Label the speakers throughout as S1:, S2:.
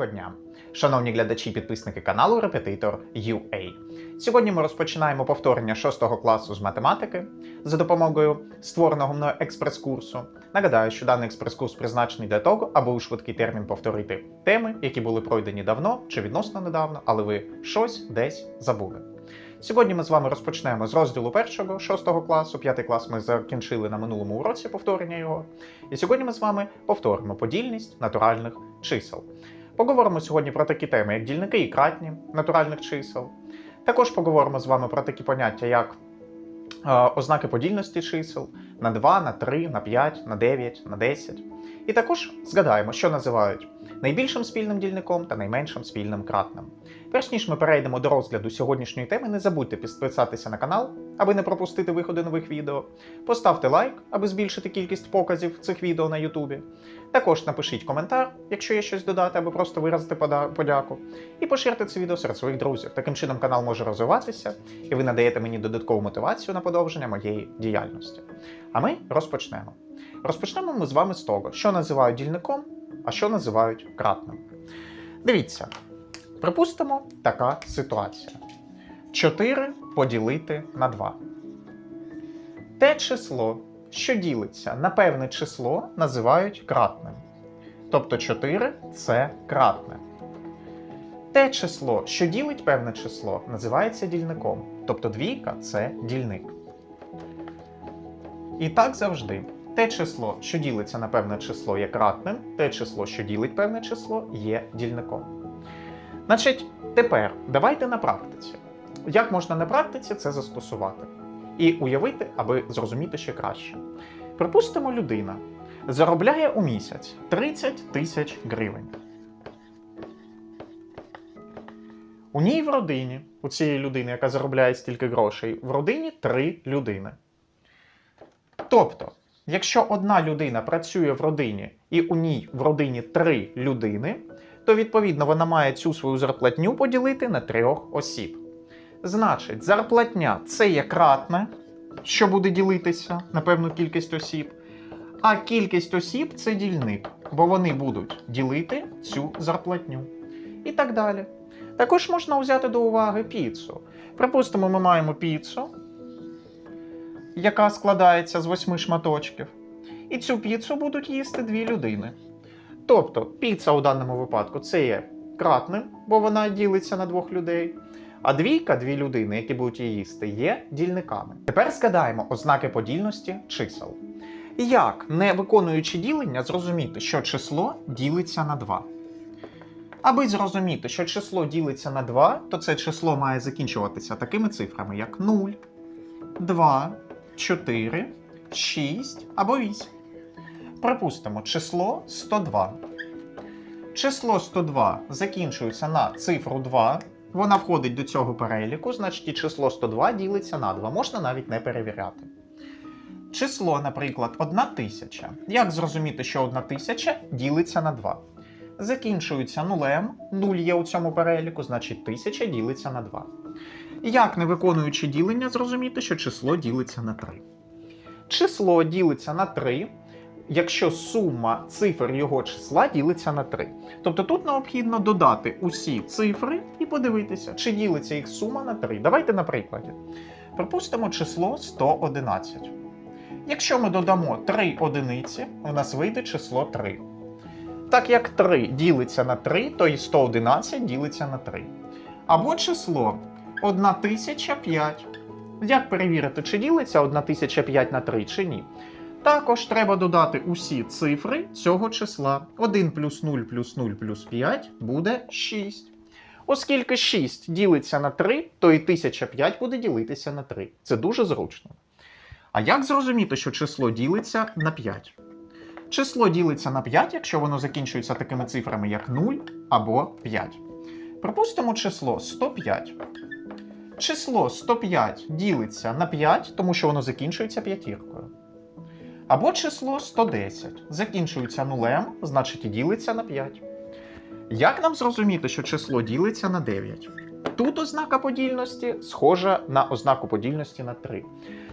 S1: Доброго дня, шановні глядачі і підписники каналу Репетитор UA. Сьогодні ми розпочинаємо повторення 6 класу з математики за допомогою створеного мною експрес-курсу. Нагадаю, що даний експрес-курс призначений для того, аби у швидкий термін повторити теми, які були пройдені давно чи відносно недавно, але ви щось десь забули. Сьогодні ми з вами розпочнемо з розділу першого 6 класу. П'ятий клас ми закінчили на минулому уроці повторення його. І сьогодні ми з вами повторимо подільність натуральних чисел. Поговоримо сьогодні про такі теми, як дільники і кратні натуральних чисел. Також поговоримо з вами про такі поняття, як е, ознаки подільності чисел на 2, на 3, на 5, на 9, на 10. І також згадаємо, що називають найбільшим спільним дільником та найменшим спільним кратним. Перш ніж ми перейдемо до розгляду сьогоднішньої теми, не забудьте підписатися на канал, аби не пропустити виходи нових відео. Поставте лайк, аби збільшити кількість показів цих відео на Ютубі. Також напишіть коментар, якщо є щось додати, або просто виразити подяку. І поширте це відео серед своїх друзів. Таким чином канал може розвиватися, і ви надаєте мені додаткову мотивацію на подовження моєї діяльності. А ми розпочнемо. Розпочнемо ми з вами з того, що називають дільником, а що називають кратним. Дивіться, припустимо, така ситуація: 4 поділити на 2. Те число, що ділиться на певне число, називають кратним. Тобто 4 це кратне. Те число, що ділить певне число, називається дільником. Тобто двійка це дільник. І так завжди. Те число, що ділиться на певне число, є кратним, те число, що ділить певне число, є дільником. Значить, тепер давайте на практиці. Як можна на практиці це застосувати? І уявити, аби зрозуміти ще краще. Припустимо, людина заробляє у місяць 30 тисяч гривень. У ній в родині, у цієї людини, яка заробляє стільки грошей, в родині три людини. Тобто, якщо одна людина працює в родині і у ній в родині три людини, то відповідно вона має цю свою зарплатню поділити на трьох осіб. Значить, зарплатня це є кратне, що буде ділитися на певну кількість осіб. А кількість осіб це дільник, бо вони будуть ділити цю зарплатню. І так далі. Також можна взяти до уваги піцу. Припустимо, ми маємо піцу, яка складається з восьми шматочків. І цю піцу будуть їсти дві людини. Тобто, піца у даному випадку це є кратним, бо вона ділиться на двох людей. А двійка, дві людини, які будуть її їсти, є дільниками. Тепер згадаємо ознаки подільності чисел. Як, не виконуючи ділення, зрозуміти, що число ділиться на 2? Аби зрозуміти, що число ділиться на 2, то це число має закінчуватися такими цифрами, як 0, 2, 4, 6 або 8. Припустимо, число 102. Число 102 закінчується на цифру 2. Вона входить до цього переліку, значить і число 102 ділиться на 2. Можна навіть не перевіряти. Число, наприклад, 1000. Як зрозуміти, що 1000 ділиться на 2? Закінчується нулем, 0 є у цьому переліку, значить 1000 ділиться на 2. Як, не виконуючи ділення, зрозуміти, що число ділиться на 3? Число ділиться на 3, якщо сума цифр його числа ділиться на 3. Тобто тут необхідно додати усі цифри і подивитися, чи ділиться їх сума на 3. Давайте на прикладі. Припустимо число 111. Якщо ми додамо 3 одиниці, у нас вийде число 3. Так як 3 ділиться на 3, то і 111 ділиться на 3. Або число 1005. Як перевірити, чи ділиться 1005 на 3 чи ні? Також треба додати усі цифри цього числа. 1 плюс 0 плюс 0 плюс 5 буде 6. Оскільки 6 ділиться на 3, то і 1005 буде ділитися на 3. Це дуже зручно. А як зрозуміти, що число ділиться на 5? Число ділиться на 5, якщо воно закінчується такими цифрами, як 0 або 5. Припустимо число 105. Число 105 ділиться на 5, тому що воно закінчується п'ятіркою. Або число 110 закінчується нулем, значить і ділиться на 5. Як нам зрозуміти, що число ділиться на 9? Тут ознака подільності схожа на ознаку подільності на 3.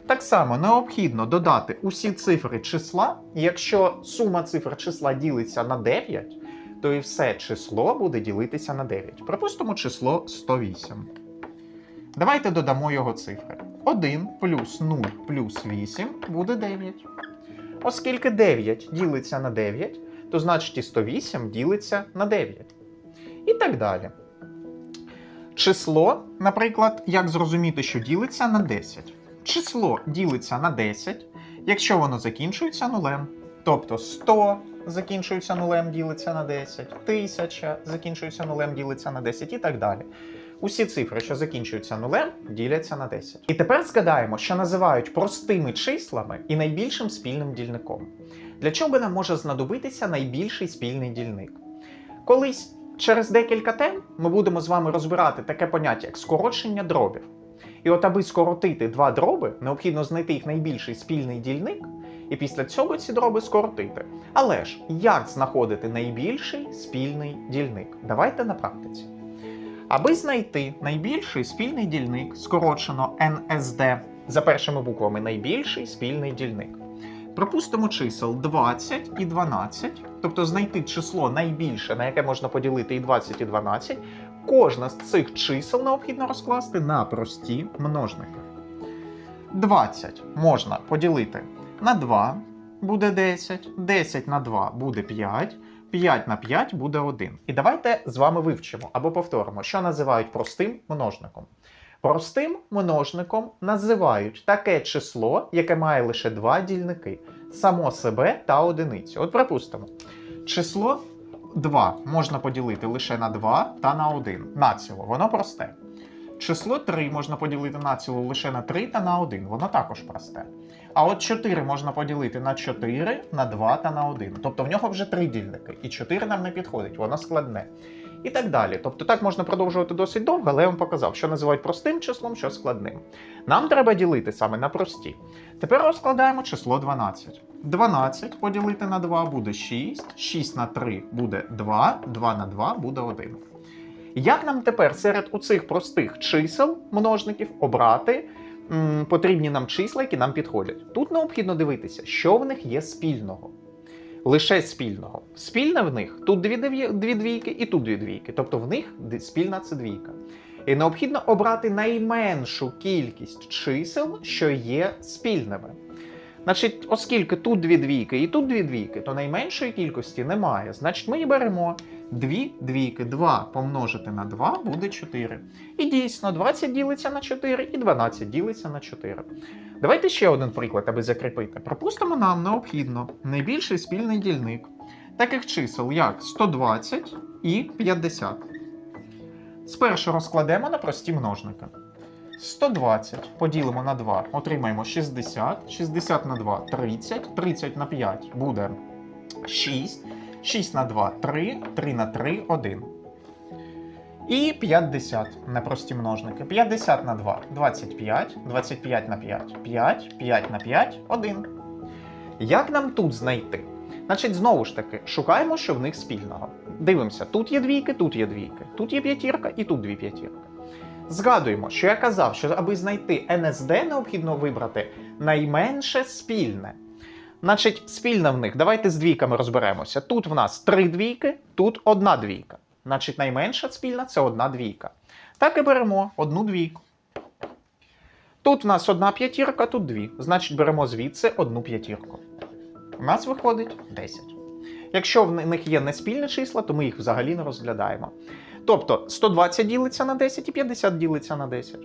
S1: Так само необхідно додати усі цифри числа, якщо сума цифр числа ділиться на 9, то і все число буде ділитися на 9. Припустимо число 108. Давайте додамо його цифри. 1 плюс 0 плюс 8 буде 9. Оскільки 9 ділиться на 9, то значить і 108 ділиться на 9. І так далі. Число, наприклад, як зрозуміти, що ділиться на 10. Число ділиться на 10, якщо воно закінчується нулем. Тобто 100 закінчується нулем, ділиться на 10, 1000 закінчується нулем, ділиться на 10 і так далі. Усі цифри, що закінчуються нулем, діляться на 10. І тепер згадаємо, що називають простими числами і найбільшим спільним дільником. Для чого нам може знадобитися найбільший спільний дільник? Колись через декілька тем ми будемо з вами розбирати таке поняття, як скорочення дробів. І от аби скоротити два дроби, необхідно знайти їх найбільший спільний дільник, і після цього ці дроби скоротити. Але ж як знаходити найбільший спільний дільник? Давайте на практиці. Аби знайти найбільший спільний дільник, скорочено NSD, за першими буквами найбільший спільний дільник. Пропустимо чисел 20 і 12, тобто знайти число найбільше, на яке можна поділити і 20 і 12. Кожна з цих чисел необхідно розкласти на прості множники. 20 можна поділити на 2, буде 10, 10 на 2 буде 5, 5 на 5 буде 1. І давайте з вами вивчимо або повторимо, що називають простим множником. Простим множником називають таке число, яке має лише два дільники само себе та одиницю. От припустимо, число 2 можна поділити лише на 2 та на 1. Націло, воно просте. Число 3 можна поділити націло лише на 3 та на 1, воно також просте. А от 4 можна поділити на 4, на 2 та на 1. Тобто в нього вже 3 дільники, і 4 нам не підходить, воно складне. І так далі. Тобто так можна продовжувати досить довго, але я вам показав, що називають простим числом, що складним. Нам треба ділити саме на прості. Тепер розкладаємо число 12. 12 поділити на 2 буде 6, 6 на 3 буде 2, 2 на 2 буде 1. Як нам тепер серед оцих простих чисел множників обрати м, потрібні нам числа, які нам підходять? Тут необхідно дивитися, що в них є спільного. Лише спільного. Спільне в них тут дві, дві, дві двійки і тут дві двійки. Тобто в них спільна це двійка. І необхідно обрати найменшу кількість чисел, що є спільними. Значить, оскільки тут дві двійки і тут дві двійки, то найменшої кількості немає. Значить, ми беремо дві двійки. 2 помножити на 2 буде 4. І дійсно, 20 ділиться на 4 і 12 ділиться на 4. Давайте ще один приклад, аби закріпити. Пропустимо нам необхідно найбільший спільний дільник таких чисел, як 120 і 50. Спершу розкладемо на прості множники. 120 поділимо на 2, отримаємо 60, 60 на 2 30, 30 на 5 буде 6, 6 на 2 3, 3 на 3 1. І 50 на прості множники. 50 на 2 25, 25 на 5 5, 5 на 5 1. Як нам тут знайти? Значить, знову ж таки, шукаємо, що в них спільного. Дивимося, тут є двійки, тут є двійки, тут є п'ятірка і тут дві п'ятірки. Згадуємо, що я казав, що аби знайти НСД, необхідно вибрати найменше спільне. Значить, спільне в них, давайте з двійками розберемося. Тут в нас три двійки, тут одна двійка. Значить, найменша спільна це одна двійка. Так і беремо одну двійку. Тут в нас одна п'ятірка, тут дві. Значить, беремо звідси одну п'ятірку. У нас виходить 10. Якщо в них є неспільні числа, то ми їх взагалі не розглядаємо. Тобто 120 ділиться на 10 і 50 ділиться на 10.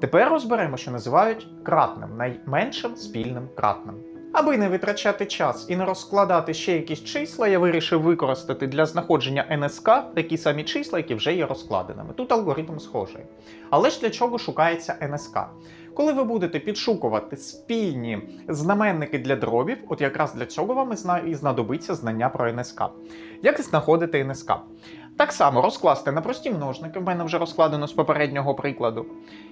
S1: Тепер розберемо, що називають кратним, найменшим спільним кратним. Аби не витрачати час і не розкладати ще якісь числа, я вирішив використати для знаходження НСК такі самі числа, які вже є розкладеними. Тут алгоритм схожий. Але ж для чого шукається НСК? Коли ви будете підшукувати спільні знаменники для дробів, от якраз для цього вам і знадобиться знання про НСК. Як знаходити НСК? Так само розкласти на прості множники, в мене вже розкладено з попереднього прикладу.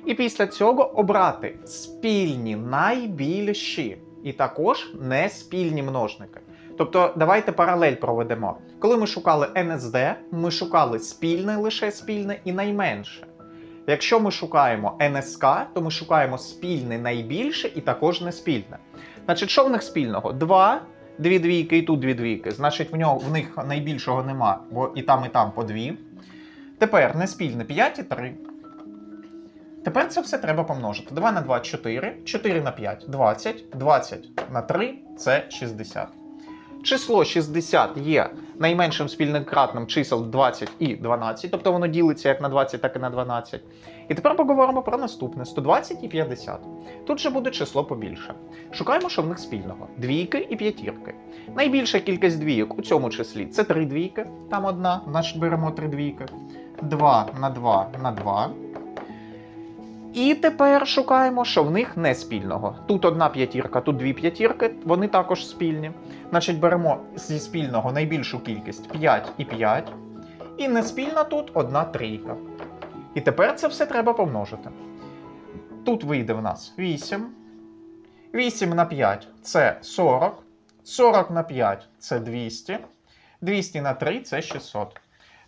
S1: І після цього обрати спільні найбільші і також неспільні множники. Тобто, давайте паралель проведемо. Коли ми шукали НСД, ми шукали спільне лише спільне і найменше. Якщо ми шукаємо НСК, то ми шукаємо спільне найбільше і також неспільне. Значить, що в них спільного? 2 дві двійки і тут дві двійки. Значить, в, нього, в них найбільшого нема, бо і там, і там по дві. Тепер неспільне 5 і 3. Тепер це все треба помножити. 2 на 2 4, 4 на 5 20, 20 на 3 це 60. Число 60 є найменшим спільним кратним чисел 20 і 12, тобто воно ділиться як на 20, так і на 12. І тепер поговоримо про наступне: 120 і 50. Тут же буде число побільше. Шукаємо, що в них спільного: двійки і п'ятірки. Найбільша кількість двійок у цьому числі це 3 двійки, там одна, значить беремо 3 двійки. 2 на 2 на 2. І тепер шукаємо, що в них не спільного. Тут одна п'ятірка, тут дві п'ятірки, вони також спільні. Значить, беремо зі спільного найбільшу кількість 5 і 5. І неспільна тут одна трійка. І тепер це все треба помножити. Тут вийде в нас 8. 8 на 5 це 40. 40 на 5 це 200. 200 на 3 це 600.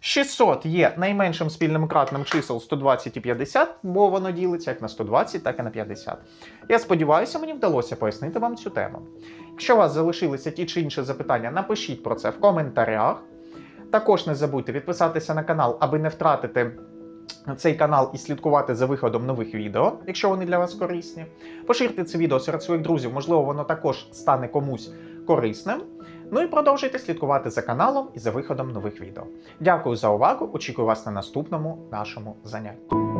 S1: 600 є найменшим спільним кратним чисел 120 і 50, бо воно ділиться як на 120, так і на 50. Я сподіваюся, мені вдалося пояснити вам цю тему. Якщо у вас залишилися ті чи інші запитання, напишіть про це в коментарях. Також не забудьте підписатися на канал, аби не втратити цей канал і слідкувати за виходом нових відео, якщо вони для вас корисні. Поширте це відео серед своїх друзів, можливо, воно також стане комусь корисним. Ну і продовжуйте слідкувати за каналом і за виходом нових відео. Дякую за увагу. Очікую вас на наступному нашому занятті.